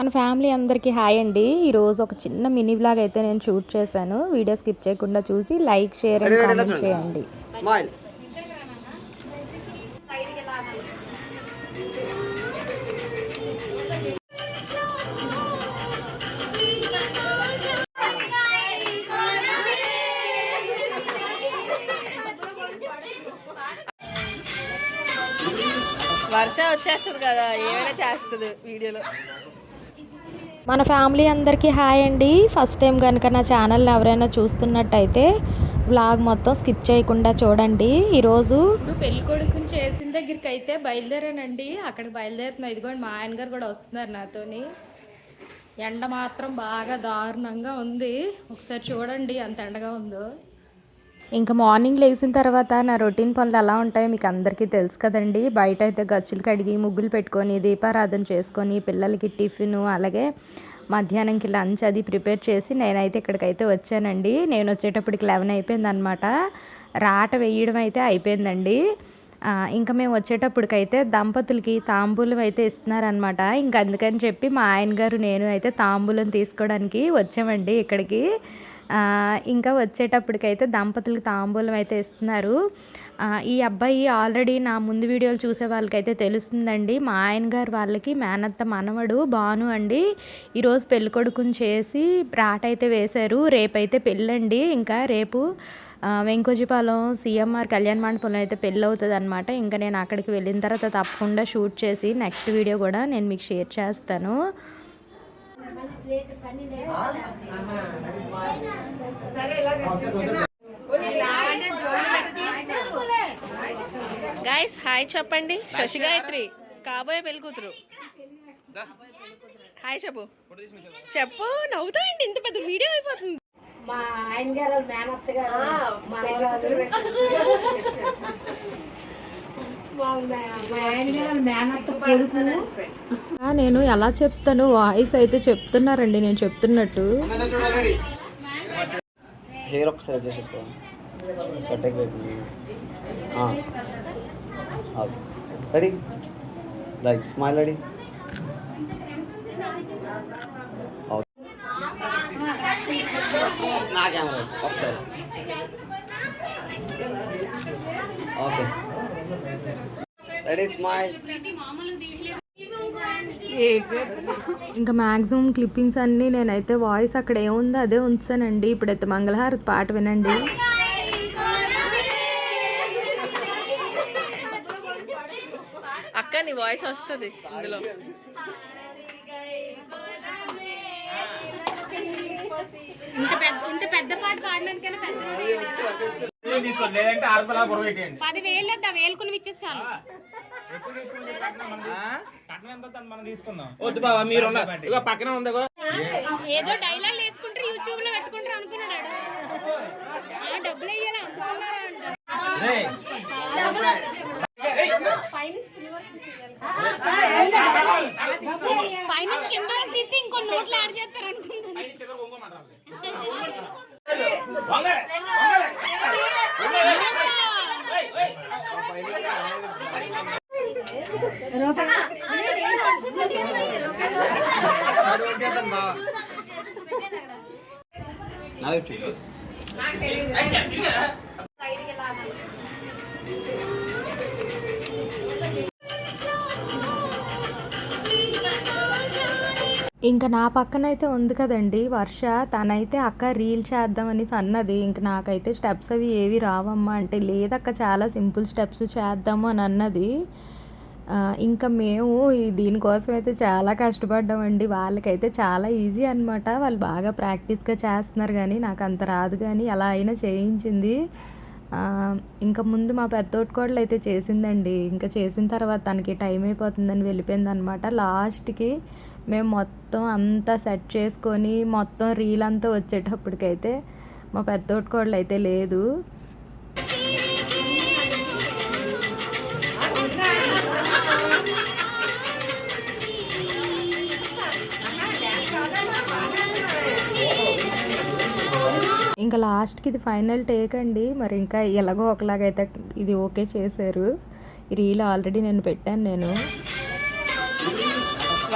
మన ఫ్యామిలీ అందరికీ హాయ్ అండి. ఈరోజు ఒక చిన్న మినీ బ్లాగ్ అయితే నేను షూట్ చేశాను. వీడియో స్కిప్ చేయకుండా చూసి లైక్ షేర్ అండ్ కామెంట్ చేయండి. వర్ష వచ్చేస్తుంది కదా ఏమైనా చేస్తుంది వీడియోలో. మన ఫ్యామిలీ అందరికీ హాయ్ అండి. ఫస్ట్ టైం కనుక నా ఛానల్ని ఎవరైనా చూస్తున్నట్టయితే బ్లాగ్ మొత్తం స్కిప్ చేయకుండా చూడండి. ఈరోజు పెళ్ళి కొడుకుని చేసిన దగ్గరికి అయితే బయలుదేరానండి. అక్కడికి బయలుదేరుతున్నా. ఇదిగోండి మా ఆయన గారు కూడా వస్తున్నారు నాతోని. ఎండ మాత్రం బాగా దారుణంగా ఉంది. ఒకసారి చూడండి అంత ఎండగా ఉందో. ఇంకా మార్నింగ్ లేచిన తర్వాత నా రొటీన్ పనులు ఎలా ఉంటాయో మీకు అందరికీ తెలుసు కదండి. బయట అయితే గచ్చులు కడిగి ముగ్గులు పెట్టుకొని దీపారాధన చేసుకొని పిల్లలకి టిఫిన్ అలాగే మధ్యాహ్నంకి లంచ్ అది ప్రిపేర్ చేసి నేనైతే ఇక్కడికైతే వచ్చానండి. నేను వచ్చేటప్పటికి లెవెన్ అయిపోయింది అనమాట రాట వేయడం అయితే అయిపోయిందండి. ఇంకా మేము వచ్చేటప్పటికైతే దంపతులకి తాంబూలం అయితే ఇస్తున్నారనమాట ఇంకా అందుకని చెప్పి మా ఆయన గారు నేను అయితే తాంబూలం తీసుకోవడానికి వచ్చామండి ఇక్కడికి. ఇంకా వచ్చేటప్పటికైతే దంపతులకు తాంబూలం అయితే ఇస్తున్నారు. ఈ అబ్బాయి ఆల్రెడీ నా ముందు వీడియోలు చూసే వాళ్ళకైతే తెలుస్తుందండి. మా ఆయన గారు వాళ్ళకి మేనత్త మనవడు బాను అండి. ఈరోజు పెళ్ళికొడుకుని చేసి రాట అయితే వేశారు. రేపైతే పెళ్ళండి. ఇంకా రేపు వెంకోజీపాలెం సీఎంఆర్ కళ్యాణ మండపంలో అయితే పెళ్ళి అవుతుంది అనమాట ఇంకా నేను అక్కడికి వెళ్ళిన తర్వాత తప్పకుండా షూట్ చేసి నెక్స్ట్ వీడియో కూడా నేను మీకు షేర్ చేస్తాను. గైస్ హాయ్ చెప్పండి. శశి గాయత్రి కాబోయే పెళ్ళి కూతురు. హాయ్ చెప్పు. చెప్పు నవ్వుతాయండి. ఇంత పెద్ద వీడియో అయిపోతుంది. మా ఆయన గారు మేనత్త గారు నేను ఎలా చెప్తాను వాయిస్ అయితే చెప్తున్నారండి నేను చెప్తున్నట్టు. హెయిర్ ఒకసారి adjust ready. Right smile ready. నా కెమెరా ఒకసారి. ఓకే. రెడీ స్మైల్ ఇంకా మ్యాక్సిమం క్లిప్పింగ్స్ అన్నీ నేనైతే వాయిస్ అక్కడ ఏముందో అదే ఉంచానండి ఇప్పుడైతే మంగళహారతి పాట వినండి. అక్క నీ వాయిస్ వస్తుంది ఇందులో. ఇంత పెద్ద ఇంత పెద్ద పాట పాడడానికైనా పెద్ద లేదంటే పెట్టేయండి. పదివేలు వద్దా వేలుకుని వద్దు బాబా మీరు ఉన్నారు. ఇగో పక్కన ఉంది. ఏదో డైలాగ్ వేసుకుంటారు యూట్యూబ్లో పెట్టుకుంటారు అనుకున్నాడు ఆ డబ్బులు వేయాలి అందుకున్నారా అంటారు రేయ్, పైనుంచి కింద వరకు తీస్తే ఇంకో నోట్లు యాడ్ చేస్తారు అనుకుంటున్నాను నా వైపు ఇంకా నా పక్కన అయితే ఉంది కదండి వర్ష. తనైతే అక్క రీల్ చేద్దామని అన్నది. ఇంక నాకైతే స్టెప్స్ అవి ఏవి రావమ్మా అంటే లేదక్క చాలా సింపుల్ స్టెప్స్ చేద్దాము అని అన్నది. ఇంకా మేము దీనికోసం అయితే చాలా కష్టపడ్డామండి. వాళ్ళకైతే చాలా ఈజీ అనమాట వాళ్ళు బాగా ప్రాక్టీస్గా చేస్తున్నారు కానీ నాకు అంత రాదు కానీ ఎలా అయినా చేయించింది. ఇంకా ముందు మా పెద్దోటి కోడలు అయితే చేసిందండి. ఇంకా చేసిన తర్వాత తనకి టైం అయిపోతుందని వెళ్ళిపోయింది అనమాట లాస్ట్కి మేము మొత్తం అంతా సెట్ చేసుకొని మొత్తం రీల్ అంతా వచ్చేటప్పటికైతే మా పెద్దోటి కోడలు అయితే లేదు. ఇంకా లాస్ట్కి ఇది ఫైనల్ టేక్ అండి. మరి ఇంకా ఎలాగో ఒకలాగైతే ఇది ఓకే చేశారు. ఈ రీల్ ఆల్రెడీ నేను పెట్టాను నేను.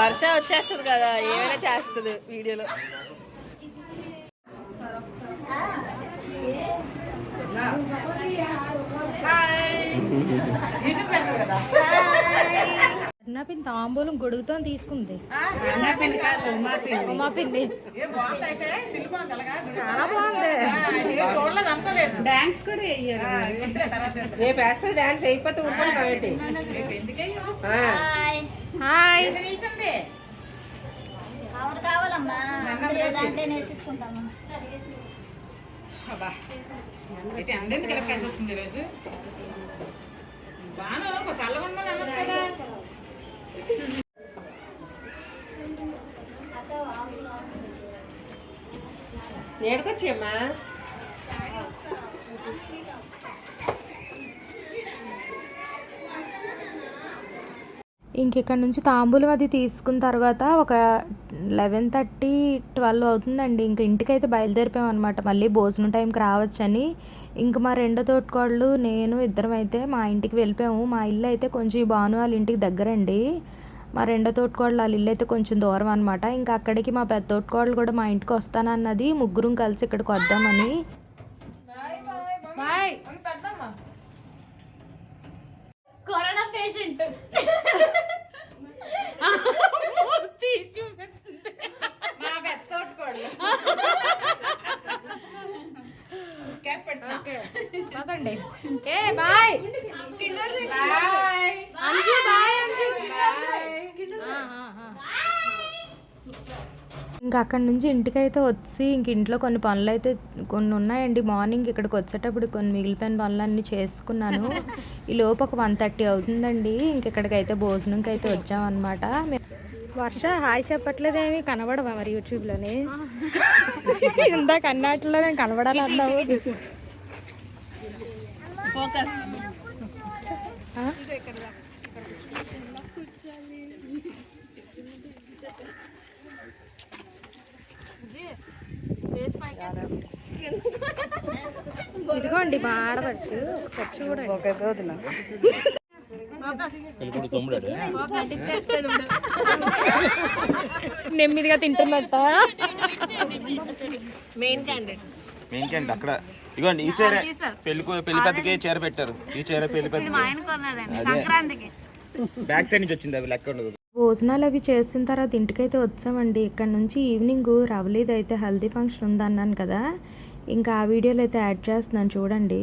వర్షం వచ్చేస్తుంది కదా ఏమైనా చేస్తుంది వీడియోలో. అన్నపిన్ తాంబూలం గొడుగుతో తీసుకుంది. చాలా బాగుంది. డాన్స్ కూడా వేయాలి రేపు వేస్తే డాన్స్ అయిపోతే హాయ్. కావాలమ్మా. వేసేసుకుంటాము. నేడుకొచ్చేమ్మా ఇంక ఇంకెక్కడి నుంచి తాంబూలం అది తీసుకున్న తర్వాత ఒక లెవెన్ థర్టీ ట్వెల్వ్ అవుతుందండి. ఇంక ఇంటికైతే బయలుదేరిపోయాం అనమాట మళ్ళీ భోజనం టైంకి రావచ్చని. ఇంక మా రెండో తోటికోళ్ళు నేను ఇద్దరం అయితే మా ఇంటికి వెళ్ళిపోయాము. మా ఇల్లు అయితే కొంచెం ఈ భాను వాళ్ళ ఇంటికి దగ్గరండి. మా రెండో తోటికోళ్ళు వాళ్ళ ఇల్లు అయితే కొంచెం దూరం అనమాట ఇంకా అక్కడికి మా పెద్ద తోటికోళ్ళు కూడా మా ఇంటికి వస్తానన్నది ముగ్గురం కలిసి ఇక్కడికి వద్దామని. కరోనా పేషెంట్ ఓకే పదండి. ఏ bye. Bye. Anju bye Anju. ఆ, ఆ, ఆ. ఇంకా అక్కడి నుంచి ఇంటికైతే వచ్చి ఇంక ఇంట్లో కొన్ని పనులు అయితే కొన్ని ఉన్నాయండి. మార్నింగ్ ఇక్కడికి వచ్చేటప్పుడు కొన్ని మిగిలిపోయిన పనులన్నీ చేసుకున్నాను. ఈ లోపు ఒక వన్ థర్టీ అవుతుందండి. ఇంక ఇక్కడికైతే భోజనంకి అయితే వచ్చామన్నమాట. వర్ష హాయ్ చెప్పట్లేదేమి కనబడవా మరి యూట్యూబ్లోని? ఇందాక అన్నట్లో నేను కనబడాలి అన్నావు ఫోకస్ ఇదిగోండి మా ఆడపడుచు. ఒకసారి చూడండి. నెమ్మదిగా తింటున్నట్ట మెయిన్ క్యాండిడేట్ ఏంటండి అక్కడ. ఇగోండి ఈ చీర పెళ్ళి చీర పెట్టారు. ఈ చీర పెళ్ళి బ్యాక్ సైడ్ నుంచి వచ్చింది అవి లెక్క ఉండదు. భోజనాలు అవి చేసిన తర్వాత ఇంటికైతే వచ్చామండి. ఇక్కడ నుంచి ఈవినింగ్ రవలీది అయితే హల్దీ ఫంక్షన్ ఉందన్నాను కదా. ఇంకా ఆ వీడియోలో అయితే యాడ్ చేస్తున్నాను చూడండి.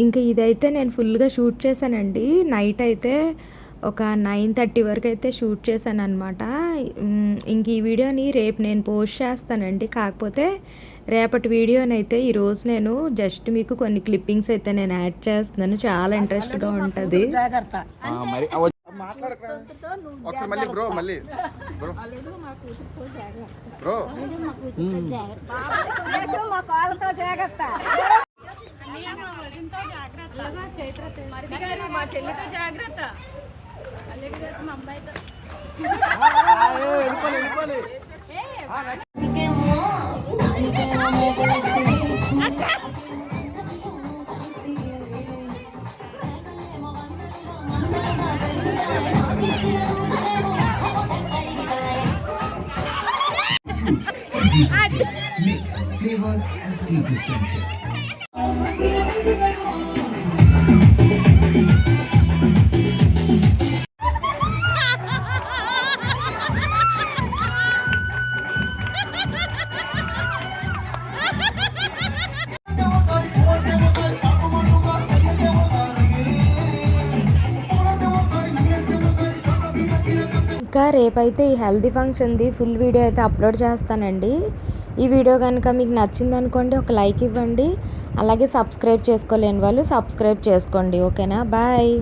ఇంకా ఇదైతే నేను ఫుల్గా షూట్ చేశానండి. నైట్ అయితే ఒక నైన్ థర్టీ వరకు అయితే షూట్ చేశాను అనమాట ఇంక ఈ వీడియోని రేపు నేను పోస్ట్ చేస్తానండి. కాకపోతే రేపటి వీడియోనైతే ఈరోజు నేను జస్ట్ మీకు కొన్ని క్లిప్పింగ్స్ అయితే నేను యాడ్ చేస్తున్నాను. చాలా ఇంట్రెస్ట్గా ఉంటుంది. మరి ఒకసారి మళ్ళీ బ్రో మళ్ళీ బ్రో బ్రో మా కాళ్ళతో జాగ్రత్త మా చెల్లితో జాగ్రత్త ఇంకా రేపైతే ఈ హెల్దీ ఫంక్షన్ది ఫుల్ వీడియో అయితే అప్లోడ్ చేస్తానండి. ఈ వీడియో కనుక మీకు నచ్చింది అనుకోండి ఒక లైక్ ఇవ్వండి. అలాగే సబ్స్క్రైబ్ చేసుకోలేని వాళ్ళు సబ్స్క్రైబ్ చేసుకోండి ఓకేనా? బాయ్.